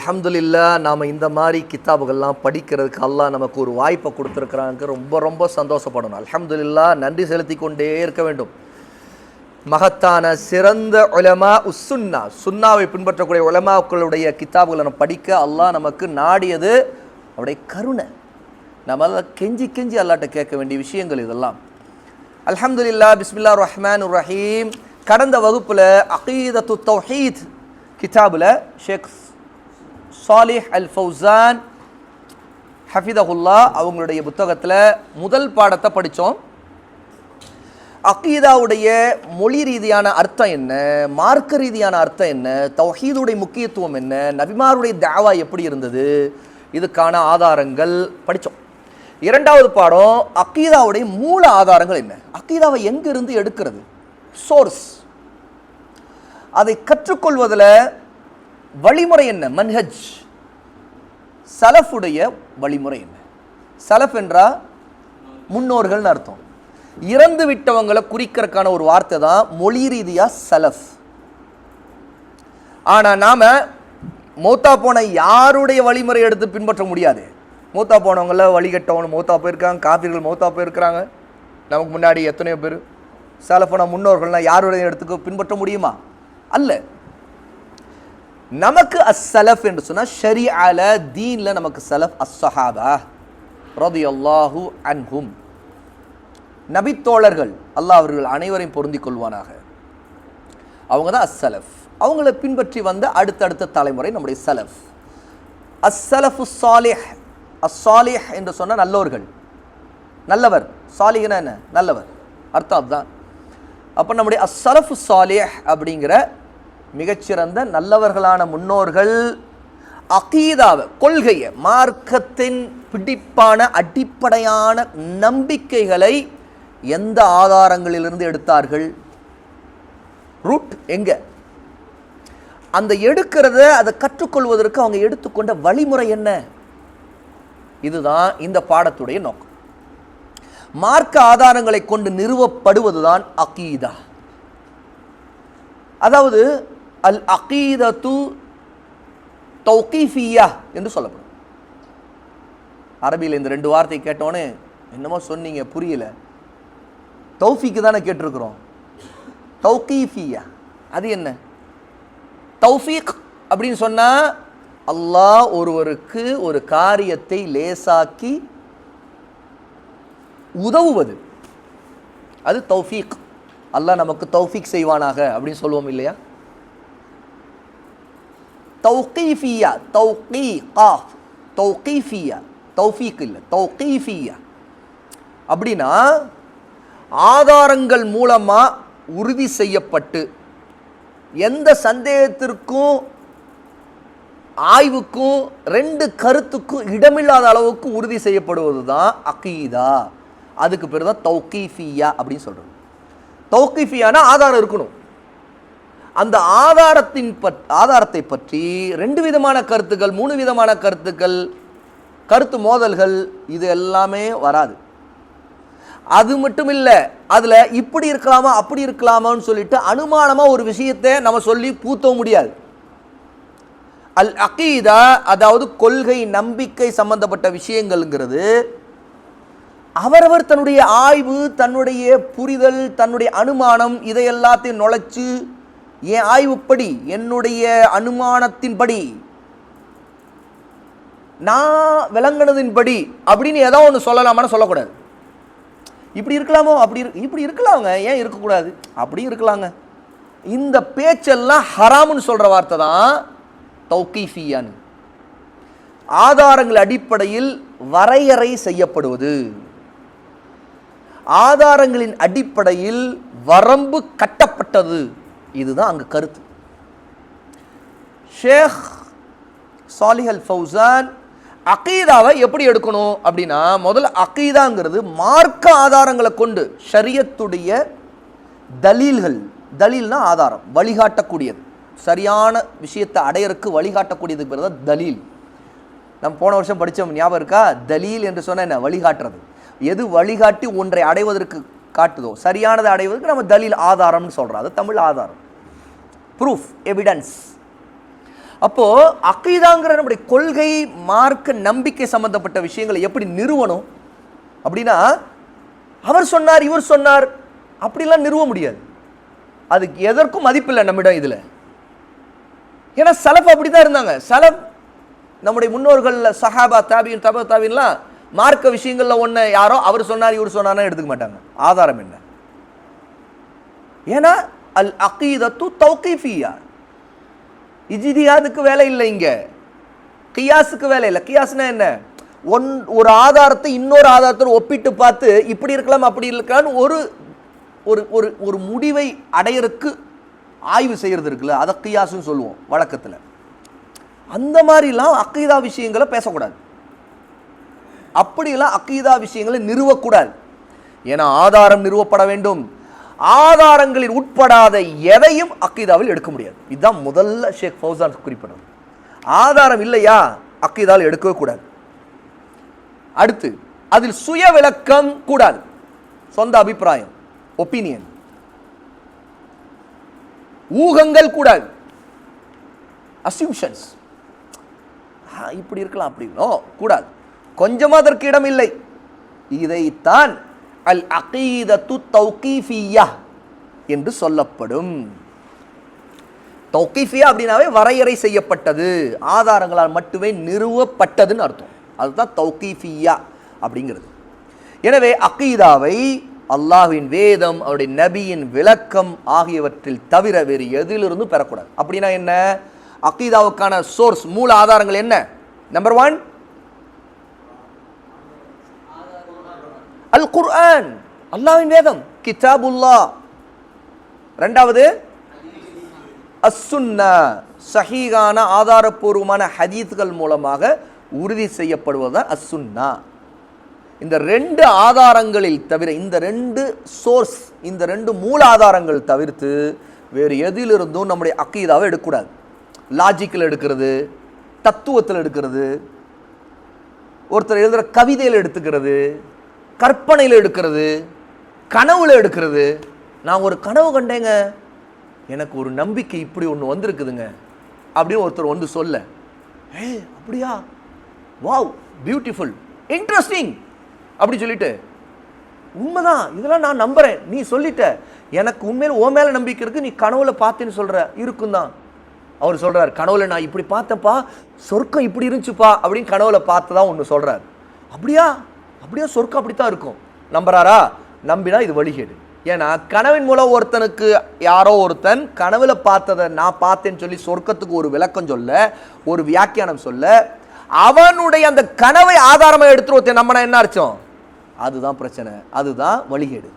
அஹமதுல்லா நாம் இந்த மாதிரி கித்தாபுகள்லாம் படிக்கிறதுக்கு அல்லாஹ் நமக்கு ஒரு வாய்ப்பை கொடுத்துருக்குறாங்க ரொம்ப ரொம்ப சந்தோஷப்படணும். அலமதுல்லா நன்றி செலுத்தி கொண்டே இருக்க வேண்டும். மகத்தான சிறந்த உலமா உசுன்னா சுன்னாவை பின்பற்றக்கூடிய உலமாக்களுடைய கித்தாபுகளை நம்ம படிக்க அல்லாஹ் நமக்கு நாடியது அவருடைய கருணை. நம்ம கெஞ்சி கெஞ்சி அல்லாட்ட கேட்க வேண்டிய விஷயங்கள் இதெல்லாம். அல்ஹம்துலில்லா பிஸ்மில்லா ரஹ்மான் ரஹீம். கடந்த வகுப்பில் அகீதத்து தௌஹீத் கிதாபில் ஷேக் சாலிஹ் அல் ஃபவுசான் ஹஃபிதகுல்லா அவங்களுடைய புத்தகத்தில் முதல் பாடத்தை படித்தோம் அக்கீதாவுடைய மொழி ரீதியான அர்த்தம் என்ன? மார்க்க ரீதியான அர்த்தம் என்ன? தௌஹீதுடைய முக்கியத்துவம் என்ன? நபிமாருடைய தாவா எப்படி இருந்தது? இதுக்கான ஆதாரங்கள் படித்தோம் இரண்டாவது பாடம் அக்கீதாவுடைய மூல ஆதாரங்கள் என்ன? அக்கீதாவை எங்கிருந்து எடுக்கிறது? சோர்ஸ் அதை கற்றுக்கொள்வதில் வழிமுறை என்ன? மன்ஹஜ். சலஃபுடைய வழிமுறை என்ன? சலஃப் என்றா முன்னோர்கள்னு அர்த்தம். இறந்து விட்டவங்களை குறிக்கிறதுக்கான ஒரு வார்த்தை தான் மொழி ரீதியாக சலஃப். ஆனால் நாம் மூத்தா போன யாருடைய வழிமுறை எடுத்து பின்பற்ற முடியாது? மூத்தா போனவங்கள வழிகட்டவங்க மூத்தா போயிருக்காங்க காப்பீர்கள் மூத்தா போயிருக்கிறாங்க. நமக்கு முன்னாடி எத்தனையோ பேர் சலஃபன முன்னோர்கள்லாம் யாருடைய இடத்துக்கு பின்பற்ற முடியுமா? அல்ல. நமக்கு அஸ்ஸலஃப் என்று சொன்னால் ஷரி அல தீன்ல நமக்கு சலஃப் அஸ்ஸஹாபா ரதியல்லாஹு அன்ஹும். நபித்தோழர்கள் அல்லாஹ் அவர்கள் அனைவரையும் பொருந்திக் கொள்வானாக. அவங்க தான் அஸ்ஸலஃப் அவங்கள பின்பற்றி வந்த அடுத்தடுத்த தலைமுறை நம்முடைய சலஃப். அஸ்ஸலஃபு சாலிஹ் அஸ்ஸாலிஹ் என்று சொன்ன நல்லோர்கள். நல்லவர். சாலிஹ்னா என்ன? நல்லவர். அர்த்தம் அதுதான். அப்போ நம்முடைய அஸ்ஸலஃபு சாலிஹ் அப்படிங்கிற மிகச்சிறந்த நல்லவர்களான முன்னோர்கள் அகீதாவை கொள்கையை மார்க்கத்தின் பிடிப்பான அடிப்படையான நம்பிக்கைகளை எந்த ஆதாரங்களிலிருந்து எடுத்தார்கள்? ரூட் எங்க? அந்த எடுக்கிறத அதை கற்றுக்கொள்வதற்கு அவங்க எடுத்துக்கொண்ட வழிமுறை என்ன? இதுதான் இந்த பாடத்துடைய நோக்கம். மார்க்க ஆதாரங்களை கொண்டு நிறுவப்படுவதுதான் அகீதா. அதாவது அல் அகீதத்து தௌகீஃபியா என்று சொல்லப்படும். அரபியில் இந்த ரெண்டு வார்த்தை கேட்டோன்னே என்னமோ சொன்னீங்க புரியல. தௌஃபிக்கு தானே கேட்டிருக்கிறோம். தௌகீஃபியா அது என்ன? தௌஃபீக் அப்படின்னு சொன்னால் அல்லாஹ் ஒருவருக்கு ஒரு காரியத்தை லேசாக்கி உதவுவது. அது தௌஃபீக். அல்லாஹ் நமக்கு தௌஃபீக் செய்வானாக அப்படின்னு சொல்லுவோம் இல்லையா? தௌகீஃபியா தௌகீ காஃப் தௌகீஃபியா தௌஃபீக் இல்லை தௌகீஃபியா அப்படின்னா ஆதாரங்கள் மூலமாக உறுதி செய்யப்பட்டு எந்த சந்தேகத்திற்கும் ஆய்வுக்கும் ரெண்டு கருத்துக்கும் இடமில்லாத அளவுக்கு உறுதி செய்யப்படுவது தான் அகீதா. அதுக்கு பேர் தான் தௌகீஃபியா அப்படின்னு சொல்கிறது தௌகீஃபியானா ஆதாரம் இருக்கணும். அந்த ஆதாரத்தின் பற் ஆதாரத்தை பற்றி ரெண்டு விதமான கருத்துக்கள் மூணு விதமான கருத்துக்கள் கருத்து மோதல்கள் இது எல்லாமே வராது. அது மட்டும் இல்லை அதில் இப்படி இருக்கலாமா அப்படி இருக்கலாமான்னு சொல்லிட்டு அனுமானமாக ஒரு விஷயத்தை நம்ம சொல்லி பூத்தவும் முடியாது. அல் அகீதா அதாவது கொள்கை நம்பிக்கை சம்பந்தப்பட்ட விஷயங்கள்ங்கிறது அவரவர் தன்னுடைய ஆய்வு தன்னுடைய புரிதல் தன்னுடைய அனுமானம் இதை எல்லாத்தையும் நுழைச்சு என் ஆய்வுப்படி என்னுடைய அனுமானத்தின்படி நான் விளங்கினதின்படி அப்படின்னு ஏதோ ஒன்று சொல்லலாமான்னு சொல்லக்கூடாது. இப்படி இருக்கலாமோ? அப்படி இப்படி இருக்கலாங்க. ஏன் இருக்கக்கூடாது? அப்படி இருக்கலாங்க. இந்த பேச்செல்லாம் ஹராம்னு சொல்கிற வார்த்தை தான் தௌகீஃபியான்னு. ஆதாரங்கள் அடிப்படையில் வரையறை செய்யப்படுவது. ஆதாரங்களின் அடிப்படையில் வரம்பு கட்டப்பட்டது. இதுதான் அங்கே கருத்து. ஷேக் சாலிஹல் ஃபவுசான் அகீதாவை எப்படி எடுக்கணும் அப்படின்னா முதல்ல அகீதாங்கிறது மார்க்க ஆதாரங்களை கொண்டு ஷரியத்துடைய தலீல்கள் தலீல்னா ஆதாரம் வழிகாட்டக்கூடியது. சரியான விஷயத்தை அடையறக்கு வழிகாட்டக்கூடியது பேர் தான் தலீல். நம்ம போன வருஷம் படித்தோம் ஞாபகம் இருக்கா? தலீல் என்று சொன்ன என்ன? வழிகாட்டுறது. எது வழிகாட்டி ஒன்றை அடைவதற்கு காட்டுதோ? சரியானதை அடைவதற்கு நம்ம தலில் ஆதாரம்னு சொல்கிறோம் அது தமிழ் ஆதாரம். ப்ரூஃப் எவிடன்ஸ் அப்போது அக்கீதாங்கிற நம்முடைய கொள்கை மார்க்க நம்பிக்கை சம்பந்தப்பட்ட விஷயங்களை எப்படி நிறுவனம் அப்படின்னா அவர் சொன்னார் இவர் சொன்னார். அப்படிலாம் நிறுவ முடியாது. அதுக்கு எதற்கும் மதிப்பில்லை நம்மிடம் இதில். ஏன்னா சிலப்பு அப்படி தான் இருந்தாங்க. சலப் நம்முடைய முன்னோர்களில் சஹாபா தாபியின் தபா தாபின்லாம் மார்க்க விஷயங்களில் ஒன்று யாரோ அவர் சொன்னார் இவர் சொன்னார்னா எடுத்துக்க மாட்டாங்க. ஆதாரம் என்ன? ஏன்னா அல் அகீதத்து தௌகிஃபியா. இஜிதியாதுக்கு வேலை இல்லை இங்க. கியாஸுக்கு வேலை இல்லை. கியாஸ்னா என்ன? ஒன் ஒரு ஆதாரத்தை இன்னொரு ஆதாரத்தோடு ஒப்பிட்டு பார்த்து இப்படி இருக்கலாம் அப்படி இருக்கலாம்னு ஒரு ஒரு ஒரு ஒரு முடிவை அடையறதுக்கு ஆய்வு செய்யறது இருக்குல்ல அதை கியாஸ்னு சொல்லுவோம் வழக்கத்தில். அந்த மாதிரிலாம் அக்கீதா விஷயங்களை பேசக்கூடாது. அப்படிலாம் அக்கீதா விஷயங்களை நிறுவக்கூடாது. ஏன்னா ஆதாரம் நிறுவப்பட வேண்டும். ஆதாரங்களில் உட்படாத எதையும் அக்கீதாவில் எடுக்க முடியாது. இதுதான் முதல்ல ஷேக் ஃபௌசான் குறிப்பிடும் ஆதாரம் இல்லையா? அக்கீதாவில் எடுக்கவே கூடாது. அடுத்து அதில் சுய விளக்கம் கூடாது. சொந்த அபிப்பிராயம் ஒப்பீனியன். ஊகங்கள் கூடாது. அசியூஷன்ஸ் இப்படி இருக்கலாம் அப்படி கூடாது. கொஞ்சமாக அதற்கு இடம் இல்லை. இதைத்தான் அல் அகீதத்து தௌகீஃபியா என்று சொல்லப்படும். தௌகீஃபியா அப்படின்னாவே வரையறை செய்யப்பட்டது. ஆதாரங்களால் மட்டுமே நிறுவப்பட்டதுன்னு அர்த்தம். அதுதான் தௌகீஃபியா அப்படிங்கிறது. எனவே அக்கீதாவை அல்லாஹின் வேதம் அவருடைய நபியின் விளக்கம் ஆகியவற்றில் தவிர வேறு எதிலிருந்து பெறக்கூடாது. அப்படின்னா என்ன? அக்கீதாவுக்கான சோர்ஸ் மூல ஆதாரங்கள் என்ன? நம்பர் ஒன் அல் குர்ஆன் அல்லாஹ்வின் வேதம். கிதாபுல்லா ரெண்டாவது அஸ்ஸுன்னா சஹீகான ஆதாரப்பூர்வமான ஹதீத்கள் மூலமாக உறுதி செய்யப்படுவதுதான் அஸ்ஸுன்னா இந்த ரெண்டு ஆதாரங்களில் தவிர இந்த ரெண்டு சோர்ஸ் இந்த ரெண்டு மூல ஆதாரங்கள் தவிர்த்து வேறு எதிலிருந்தும் நம்முடைய அக்கீதாவை எடுக்கக்கூடாது. லாஜிக்கில் எடுக்கிறது தத்துவத்தில் எடுக்கிறது ஒருத்தர் எழுதுகிற கவிதையில் எடுத்துக்கிறது கற்பனையில் எடுக்கிறது கனவுல எடுக்கிறது. நான் ஒரு கனவு கண்டேங்க. எனக்கு ஒரு நம்பிக்கை இப்படி ஒன்று வந்திருக்குதுங்க. அப்படின்னு ஒருத்தர் வந்து சொல்ல ஏ அப்படியா? வாவ் பியூட்டிஃபுல் இன்ட்ரெஸ்டிங் அப்படி சொல்லிட்டு உண்மைதான் இதெல்லாம் நான் நம்புறேன். நீ சொல்லிட்ட. எனக்கு உண்மையில் ஓ மேலே நம்பிக்கை இருக்கு. நீ கனவுல பார்த்தேன்னு சொல்ற. இருக்கும் தான். அவர் சொல்றாரு கனவுல நான் இப்படி பார்த்தப்பா சொர்க்கம் இப்படி இருந்துச்சுப்பா. அப்படின்னு கனவுல தான் ஒன்று சொல்றாரு. அப்படியா? அப்படியே சொர்க்கம் அப்படி தான் இருக்கும். நம்புறாரா? நம்பினா இது வழிகேடு. ஏன்னா கனவின் மூலம் ஒருத்தனுக்கு யாரோ ஒருத்தன் கனவுல பார்த்ததை நான் பார்த்தேன்னு சொல்லி சொர்க்கத்துக்கு ஒரு விளக்கம் சொல்ல ஒரு வியாக்கியானம் சொல்ல அவனுடைய அந்த கனவை ஆதாரமாக எடுத்துட்டு ஒருத்தன் நம்மனா என்ன அர்த்தம்? அதுதான் பிரச்சனை. அதுதான் வழிகேடு.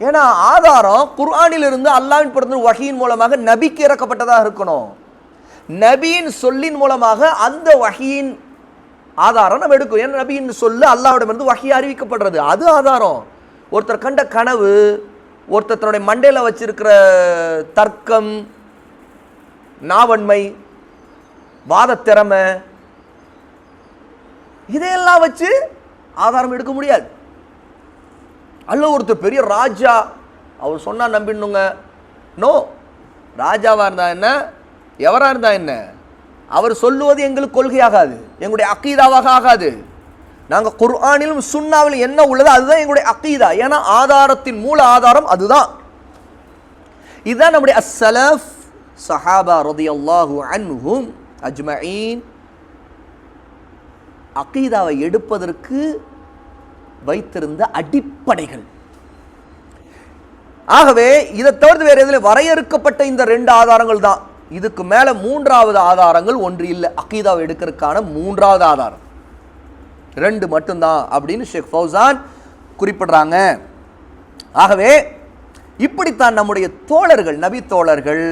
ஏன்னா ஆதாரம் குர்ஆனிலிருந்து அல்லாவின் பிறந்த வகையின் மூலமாக நபிக்கு இறக்கப்பட்டதாக இருக்கணும். நபியின் சொல்லின் மூலமாக அந்த வகையின் ஆதாரம் நம்ம எடுக்கும் ஏன்னா நபின்னு சொல்லு அல்லாவிடமிருந்து வகையை அறிவிக்கப்படுறது. அது ஆதாரம். ஒருத்தர் கண்ட கனவு ஒருத்தர் தன்னுடைய மண்டையில் வச்சிருக்கிற தர்க்கம் நாவன்மை வாதத்திறமை இதையெல்லாம் வச்சு ஆதாரம் எடுக்க முடியாது. அல்ல ஒருத்தர் பெரிய ராஜா அவர் சொன்னால் நம்பிடணுங்க நோ ராஜாவாக இருந்தா என்ன? எவராக இருந்தா என்ன? அவர் சொல்லுவது எங்களுக்கு கொள்கையாகாது. எங்களுடைய அக்கீதாவாக ஆகாது. நாங்கள் குர்ஆனிலும் சுண்ணாவிலும் என்ன உள்ளதோ அதுதான் எங்களுடைய அக்கீதா ஏன்னா ஆதாரத்தின் மூல ஆதாரம் அதுதான். இதுதான் நம்முடைய அஸ்ஸலஃப் சஹாபா ரதியல்லாஹு அன்ஹும் அஜ்மீன் அக்கீதாவை எடுப்பதற்கு வைத்திருந்த அடிப்படைகள். ஆகவே இதை தவிர்த்து வேறு எதில் வரையறுக்கப்பட்ட இந்த ரெண்டு ஆதாரங்கள் தான். இதுக்கு மேலே மூன்றாவது ஆதாரங்கள் ஒன்று இல்லை. அக்கீதாவை எடுக்கிறதுக்கான மூன்றாவது ஆதாரம். ரெண்டு மட்டும்தான் அப்படின்னு ஷேக் ஃபௌசான் குறிப்பிடுறாங்க. ஆகவே இப்படித்தான் நம்முடைய தோழர்கள் நபி தோழர்கள்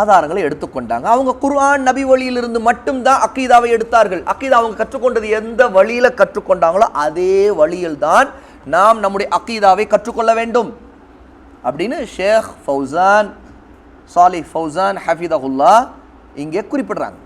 ஆதாரங்களை எடுத்துக்கொண்டாங்க அவங்க குர்ஆன் நபி வழியிலிருந்து மட்டும்தான் அக்கீதாவை எடுத்தார்கள். அக்கீதா அவங்க கற்றுக்கொண்டது எந்த வழியில் கற்றுக்கொண்டாங்களோ அதே வழியில் தான் நாம் நம்முடைய அக்கீதாவை கற்றுக்கொள்ள வேண்டும். அப்படின்னு ஷேக் ஃபௌசான் சாலி ஃபௌசான் ஹஃபிதகுல்லா இங்கே குறிப்பிடுறாங்க.